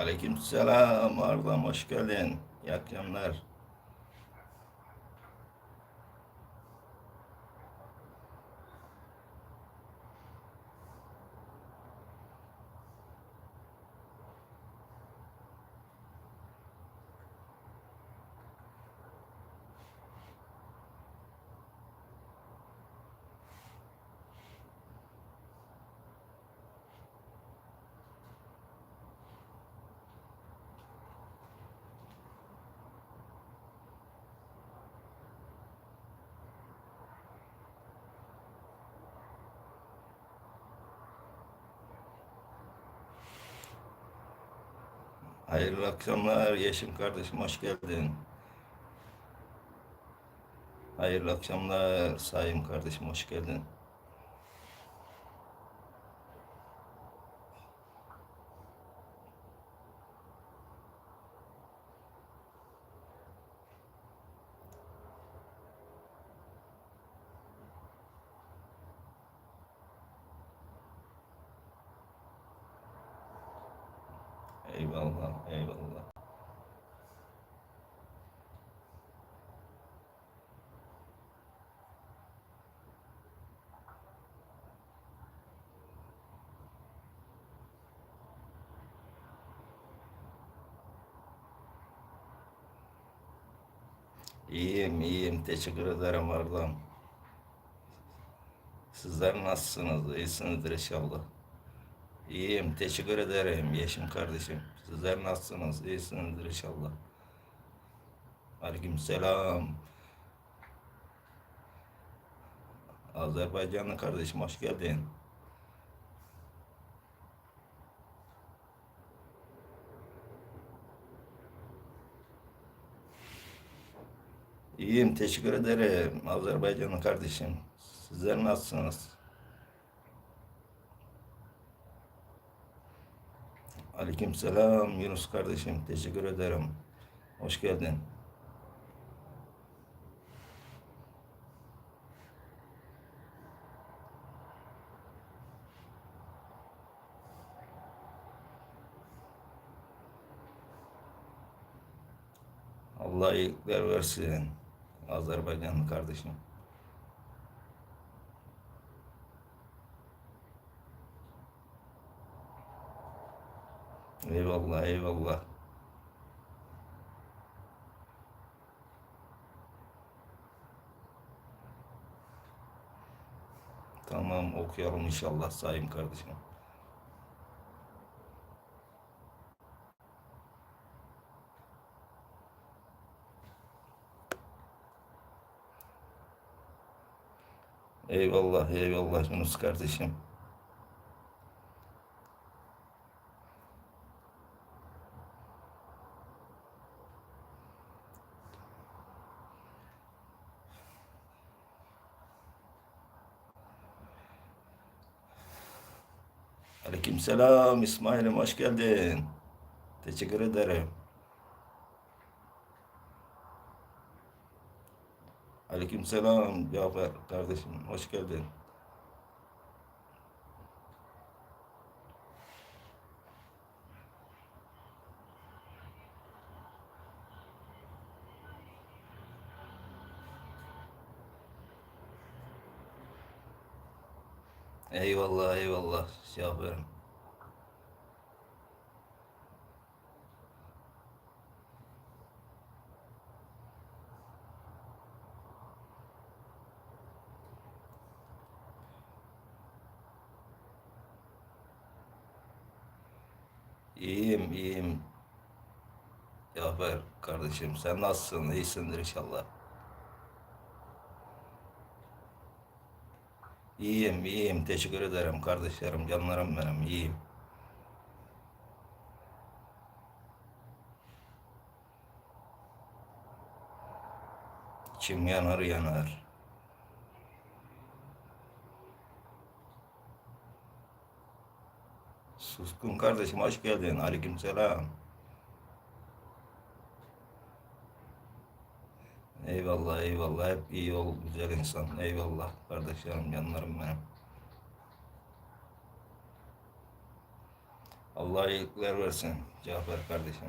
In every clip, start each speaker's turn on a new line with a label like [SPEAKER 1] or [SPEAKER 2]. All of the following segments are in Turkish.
[SPEAKER 1] Aleykümselam Ardam hoş geldin. İyi akşamlar. Hayırlı akşamlar Yeşim kardeşim hoş geldin. Hayırlı akşamlar Sayım kardeşim hoş geldin. Eyvallah, eyvallah. İyiyim, iyiyim. Teşekkür ederim Ardam. Sizler nasılsınız? İyisinizdir inşallah. İyiyim, teşekkür ederim Yeşim kardeşim. Sizler nasılsınız? İyisinizdir inşallah. Aleykümselam. Azerbaycanlı kardeşim hoş geldin. İyiyim, teşekkür ederim Azerbaycanlı kardeşim. Sizler nasılsınız? Aleykümselam Yunus kardeşim. Teşekkür ederim. Hoş geldin. Allah iyilikler versin. Azerbaycanlı kardeşim. Eyvallah, eyvallah. Tamam okuyalım inşallah sayın kardeşim. Eyvallah, eyvallah Yunus kardeşim. Aleykümselam İsmail'im hoş geldin. Teşekkür ederim. Aleykümselam Cafer kardeşim hoş geldin. Eyvallah eyvallah Cafer'im. İyiyim, iyiyim. Cafer kardeşim sen nasılsın? İyisindir inşallah. İyiyim, iyiyim. Teşekkür ederim kardeşlerim, canlarım benim. İyiyim. İçim yanar yanar. Suskun kardeşim hoş geldin. Aleykümselam. Eyvallah eyvallah. Hep iyi ol güzel insan. Eyvallah kardeşlerim canlarım benim. Allah iyilikler versin Cafer kardeşim.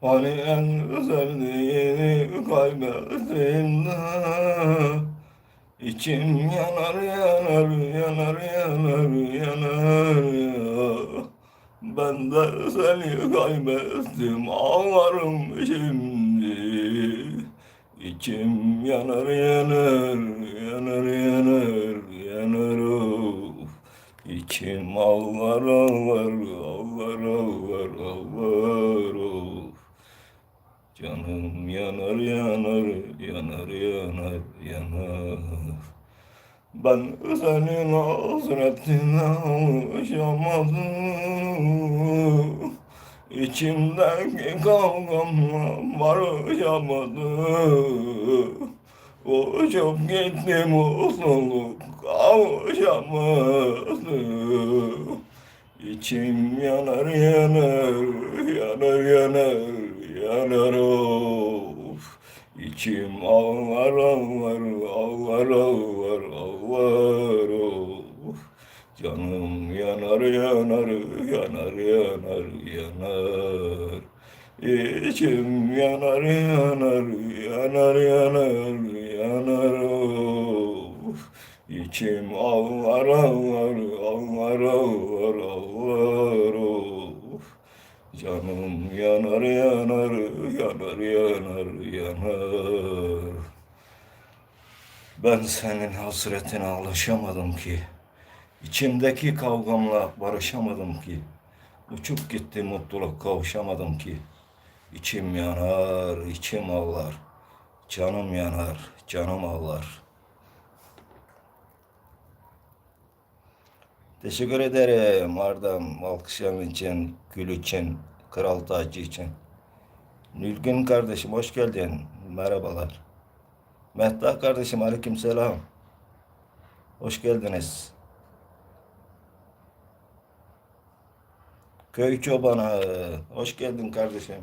[SPEAKER 1] Hani en sevdiğini kaybettiğimde İçim yanar yanar yanar yanar yanar ya. Ben de seni kaybettim ağlarım şimdi. İçim yanar yanar yanar yanar yanar of. İçim ağlar ağlar ağlar ağlar ağlar of Canım yanar yanar yanar yanar yanar. Ben senin hasretine alışamadım İçimdeki kavgamla barışamadım. Uçup gitti mutluluk kavuşamadım. İçim yanar yanar yanar yanar yanar of İçim ağlar ağlar ağlar ağlar ağlar. Of! Canım yanar yanar yanar yanar yanar. İçim yanar yanar yanar yanar yanar. Of! İçim ağlar ağlar ağlar ağlar ağlar. of Canım yanar yanar yanar yanar yanar. Ben senin hasretine alışamadım ki. İçimdeki kavgamla barışamadım ki. Uçup gitti mutluluk kavuşamadım ki. İçim yanar, içim ağlar. Canım yanar, canım ağlar Teşekkür ederim Ardam alkışların için, gül için, kral tacı için. Nülgün kardeşim hoş geldin. Merhabalar. Mehtap kardeşim aleyküm selam. Hoş geldiniz. Köy çobanı hoş geldin kardeşim.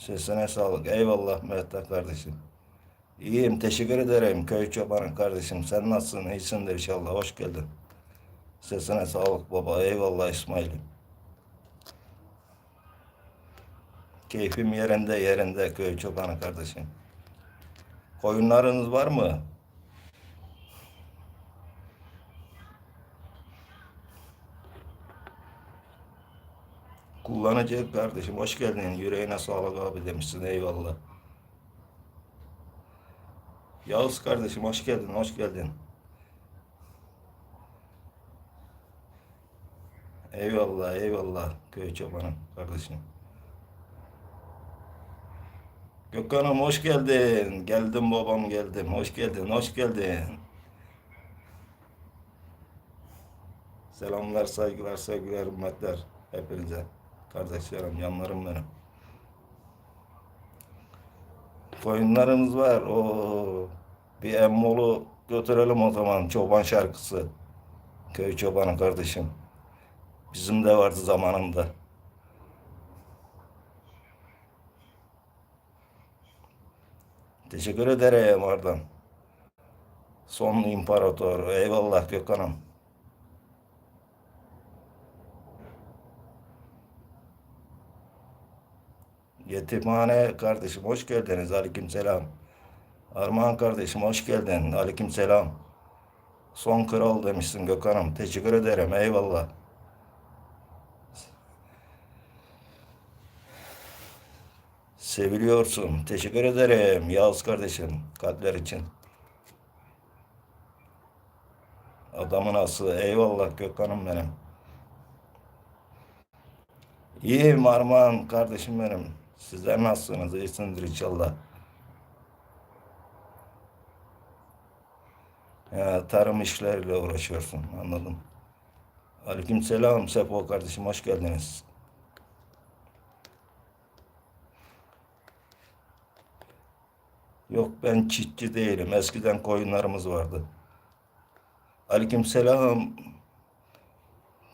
[SPEAKER 1] Sesine sağlık. Eyvallah Mehtap kardeşim. İyiyim. Teşekkür ederim köy çobanı kardeşim. Sen nasılsın? İyisindir inşallah. Hoş geldin. Sesine sağlık baba. Eyvallah İsmail'im. Keyfim yerinde yerinde köy çobanı kardeşim. Koyunlarınız var mı? Kullanıcı kardeşim hoş geldin. Yüreğine sağlık abi demişsin. Eyvallah. Yavuz kardeşim hoş geldin. Hoş geldin. Eyvallah. Eyvallah. Köy çobanım kardeşim. Gökhan'ım hoş geldin. Geldim babam geldim. Hoş geldin. Hoş geldin. Selamlar, saygılar, sevgiler, hürmetler hepinize. Kardeşlerim, yanlarım benim. Koyunlarımız var. O bir emmolu götürelim o zaman. Çoban şarkısı. Köy çobanı kardeşim. Bizim de vardı zamanında. Teşekkür ederim oradan. Son imparator. Eyvallah Gökhan'ım. Yetimhane kardeşim hoş geldiniz. Aleyküm selam. Armağan kardeşim hoş geldin. Aleyküm selam. Son kral demişsin Gökhan'ım. Teşekkür ederim. Eyvallah. Seviliyorsun. Teşekkür ederim Yağız kardeşim. Kalpler için. Adamın ası. Eyvallah Gökhan'ım benim. İyiyim Armağan kardeşim benim. Sizler nasılsınız? İyisinizdir inşallah. Ya, tarım işleriyle uğraşıyorsun. Anladım. Aleyküm selam Sepo kardeşim. Hoş geldiniz. Yok ben çiftçi değilim. Eskiden koyunlarımız vardı. Aleykümselam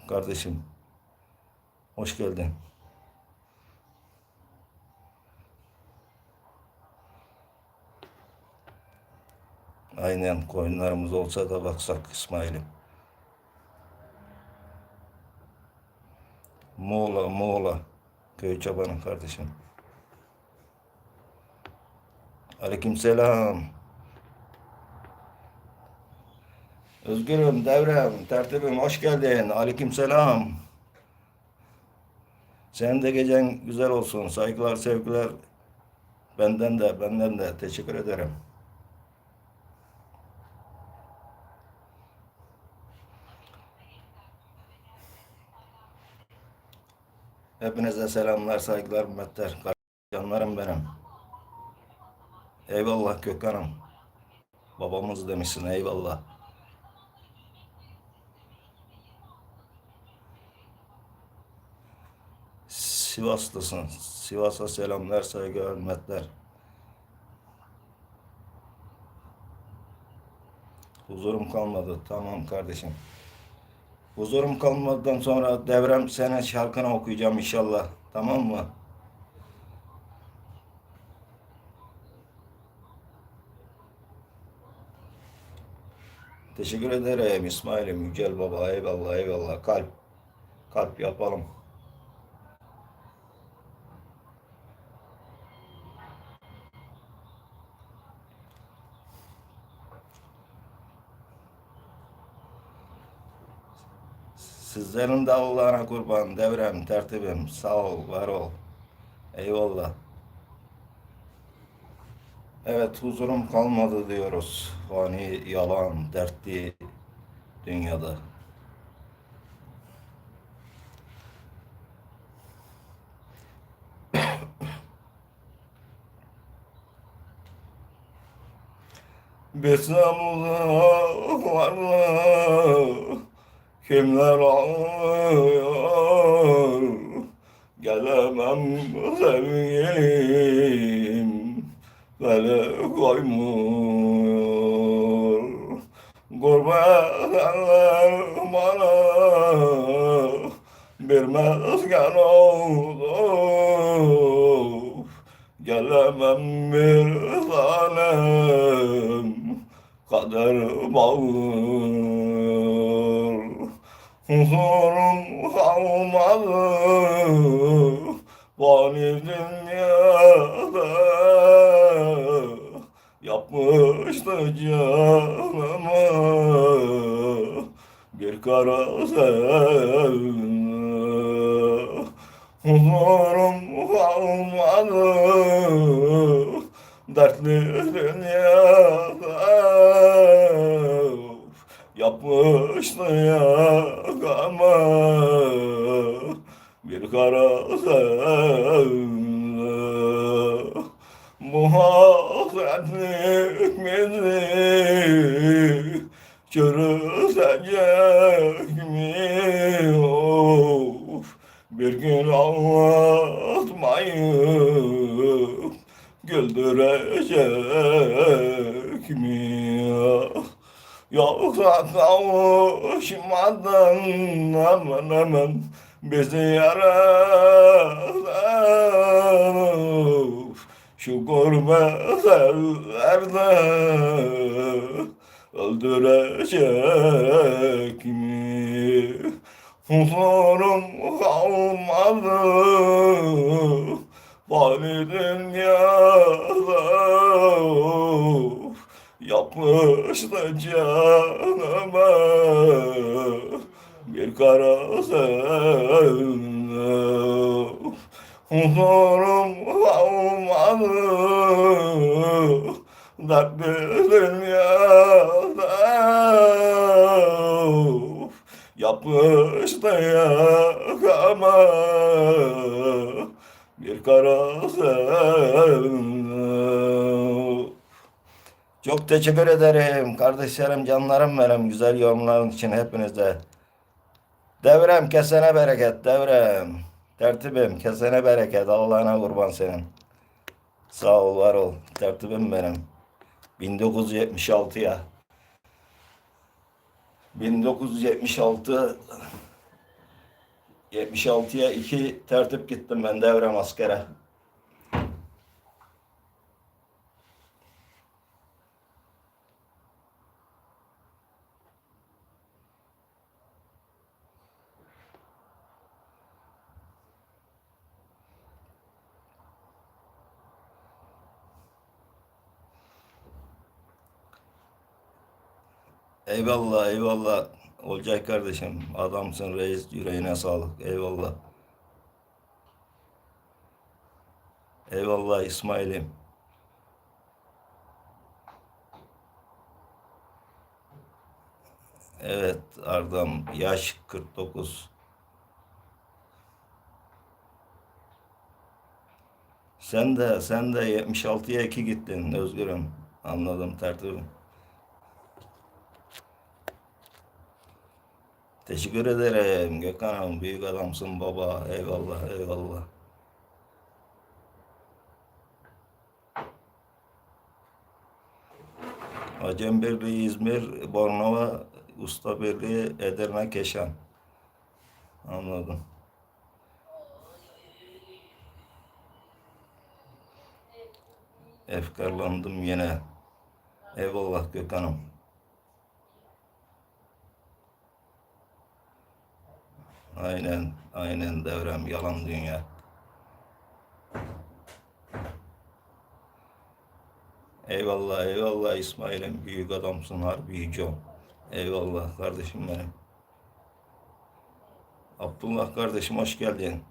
[SPEAKER 1] kardeşim. Hoş geldin. Aynen koyunlarımız olsa da baksak İsmail'im. Muğla, Muğla. Köy çobanı kardeşim. Aleykümselam. Özgürüm, devrem, tertibim, hoş geldin. Aleykümselam. Senin de gecen güzel olsun. Saygılar, sevgiler. Benden de, benden de. Teşekkür ederim. Hepinize selamlar, saygılar, hürmetler. Canlarım benim. Eyvallah Gökhan'ım. Babamız demişsin, eyvallah. Sivaslısın. Sivas'a selamlar, saygılar, hürmetler. Huzurum kalmadı. Tamam kardeşim. Huzurum kalmadıktan sonra devrem senin şarkını okuyacağım inşallah. Tamam mı? Teşekkür ederim İsmail'im, Yücel Baba. Eyvallah, eyvallah. Kalp. Kalp yapalım. Sizlerin de Allah'ına kurban, devrem, tertibim. Sağ ol, var ol. Eyvallah. Evet, huzurum kalmadı diyoruz. Fani, yalan, dertli dünyada. İstanbul'da varlar kimler ağlıyor? Gelemem sevgilim Beni koymuyor. Gurbet eller bana Bir mesken oldu Gelemem bir tanem Kader bağır Huzurum kalmadı Fani dünyada Yapmıştı canımı. Bir kara sevda Huzurum kalmadı Dertli dünyada Yapmıştı yakama Bir kara sevda Bu hasretlik bizi Çürütecek mi of Bir gün anlatmayıp Güldürecek mi Yoksa kavuşmadan aman aman bizi yaradan Şu gurbet ellerde öldürecek mi? Huzurum kalmadı. Fani dünyada Yapmıştı canıma. Bir kara sevda Huzurum kalmadı Dertli dünyada Yapmıştı yakama Bir kara sevda çok teşekkür ederim kardeşlerim, canlarım benim güzel yorumların için hepinize. Devrem kesene bereket, devrem. Tertibim kesene bereket, Allah'ına kurban senin. Sağ ol, var ol. Tertibim benim. 1976'ya. 1976 76'ya iki tertip gittim ben devrem askere. Eyvallah, eyvallah. Olcay kardeşim, adamsın reis, yüreğine sağlık. Eyvallah. Eyvallah İsmail'im. Evet Ardam, yaş 49. Sen de, sen de 76'ya 2 gittin Özgür'üm. Anladım tertibim. Teşekkür ederim Gökhan'ım. Büyük adamsın baba. Eyvallah, eyvallah. Acem Birliği İzmir, Bornova, Usta Birliği Edirne, Keşan. Anladım. Efkarlandım yine. Eyvallah Gökhan'ım. Aynen, aynen devrem yalan dünya. Eyvallah, eyvallah İsmail'im. Büyük adamsın harbi yüce. Eyvallah kardeşim benim. Abdullah kardeşim hoş geldin.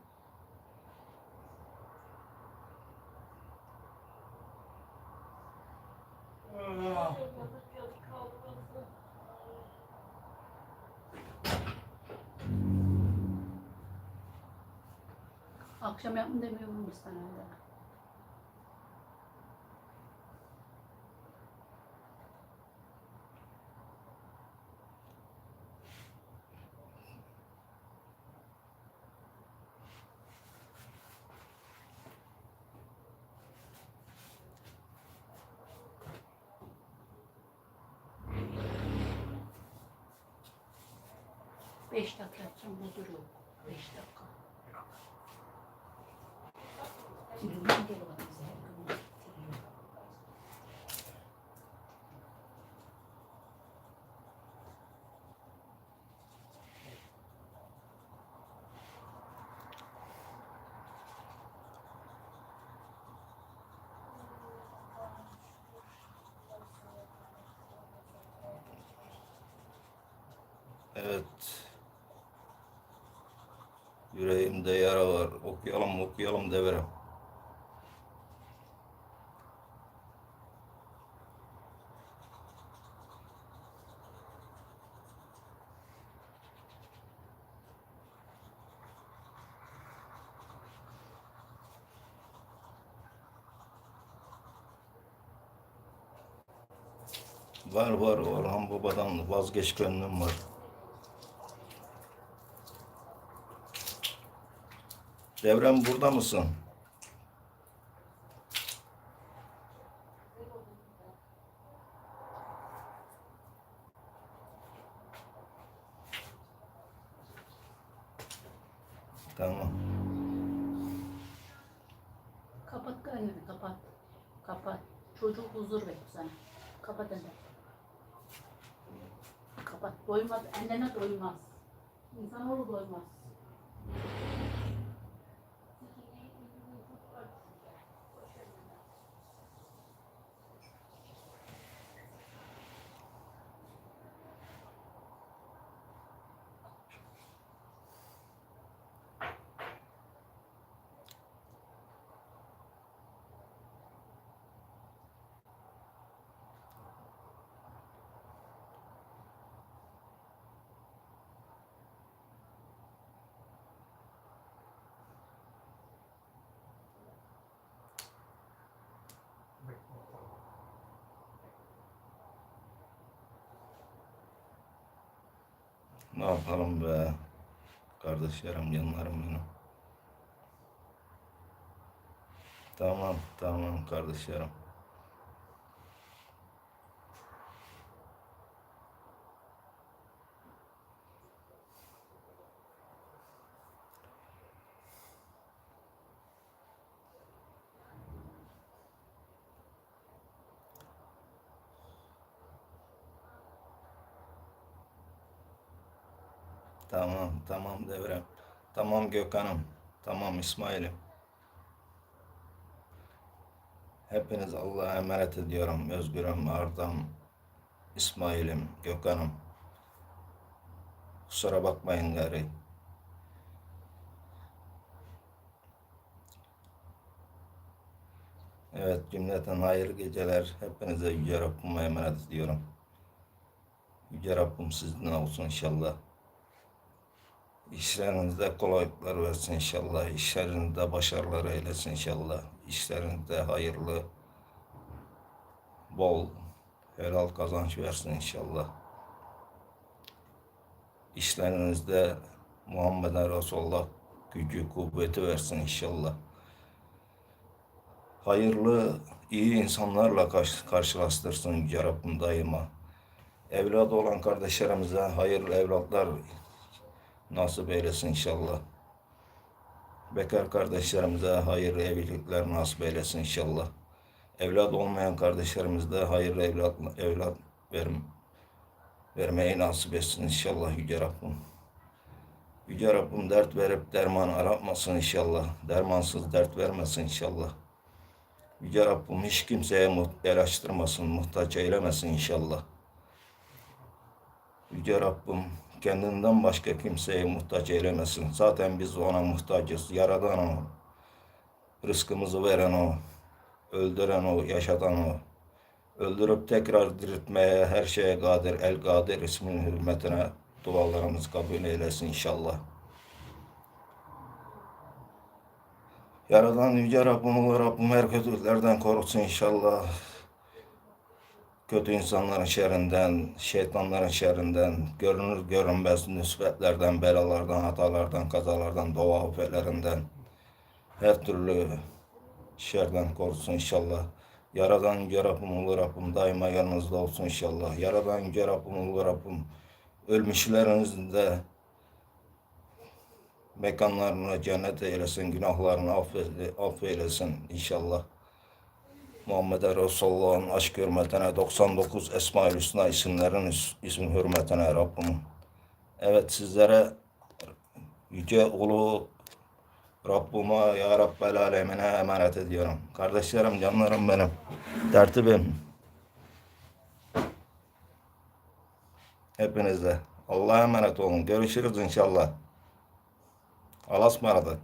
[SPEAKER 2] sonhador. Beş dakika sonra dururum. Beş dakika.
[SPEAKER 1] Evet. Yüreğimde yara var. Okuyalım, okuyalım devrem. Var var Orhan Baba'dan vazgeç gönlüm var. Devrem burada mısın? Tamam.
[SPEAKER 2] Kapat gönlünü kapat. Kapat. Çocuk huzur verir sana. Kapat hele. Kapat. Doymaz. Annene doymaz. İnsanoğlu doymaz.
[SPEAKER 1] Ne yapalım be? Kardeşlerim, canlarım benim. Tamam, tamam kardeşlerim. Tamam, tamam Devrem. Tamam Gökhan'ım. Tamam İsmail'im. Hepiniz Allah'a emanet ediyorum. Özgür'üm, Arda'm, İsmail'im, Gökhan'ım. Kusura bakmayın gari. Evet cümleten hayırlı geceler. Hepinize Yüce Rabbime emanet ediyorum. Yüce Rabbim sizinle olsun inşallah. İşlerinizde kolaylıklar versin inşallah. İşlerinizde başarılar eylesin inşallah. İşlerinizde hayırlı, bol, helal kazanç versin inşallah. İşlerinizde Muhammed'e Resulullah gücü, kuvveti versin inşallah. Hayırlı, iyi insanlarla karşı, karşılaştırsın Yüce daima. Evladı olan kardeşlerimize hayırlı evlatlar nasip eylesin inşallah. Bekar kardeşlerimize hayırlı evlilikler nasip eylesin inşallah. Evlat olmayan kardeşlerimize hayırlı evlat, evlat verim, vermeyi nasip etsin inşallah Yüce Rabbim. Yüce Rabbim dert verip derman aratmasın inşallah. Dermansız dert vermesin inşallah. Yüce Rabbim hiç kimseye muht- el açtırmasın, muhtaç eylemesin inşallah. Yüce Rabbim kendinden başka kimseye muhtaç eylemesin. Zaten biz ona muhtacız. Yaradan o. Rızkımızı veren o. Öldüren o, yaşatan o. Öldürüp tekrar diriltmeye her şeye kadir. El Kadir isminin hürmetine dualarımız kabul eylesin inşallah. Yaradan Yüce Rabbim, Rabbim her kötülüklerden korusun inşallah. Kötü insanların şerrinden, şeytanların şerrinden, görünür görünmez nüsbetlerden, belalardan, hatalardan, kazalardan, doğa afetlerinden, her türlü şerden korusun inşallah. Yaradan Rabbim, ulu Rabbim daima yanınızda olsun inşallah. Yaradan Rabbim, ulu Rabbim ölmüşlerinizin de mekanlarını cennet eylesin, günahlarını affeyle- affeylesin inşallah. Muhammed Resulullah'ın aşk hürmetine 99 Esma-ül Hüsna isimlerin is- isim hürmetine Rabbim. Evet sizlere yüce ulu Rabbime ya Rabbel alemine emanet ediyorum. Kardeşlerim, canlarım benim. Tertibim. Hepinize. Allah'a emanet olun. Görüşürüz inşallah. Allah'a ısmarladık.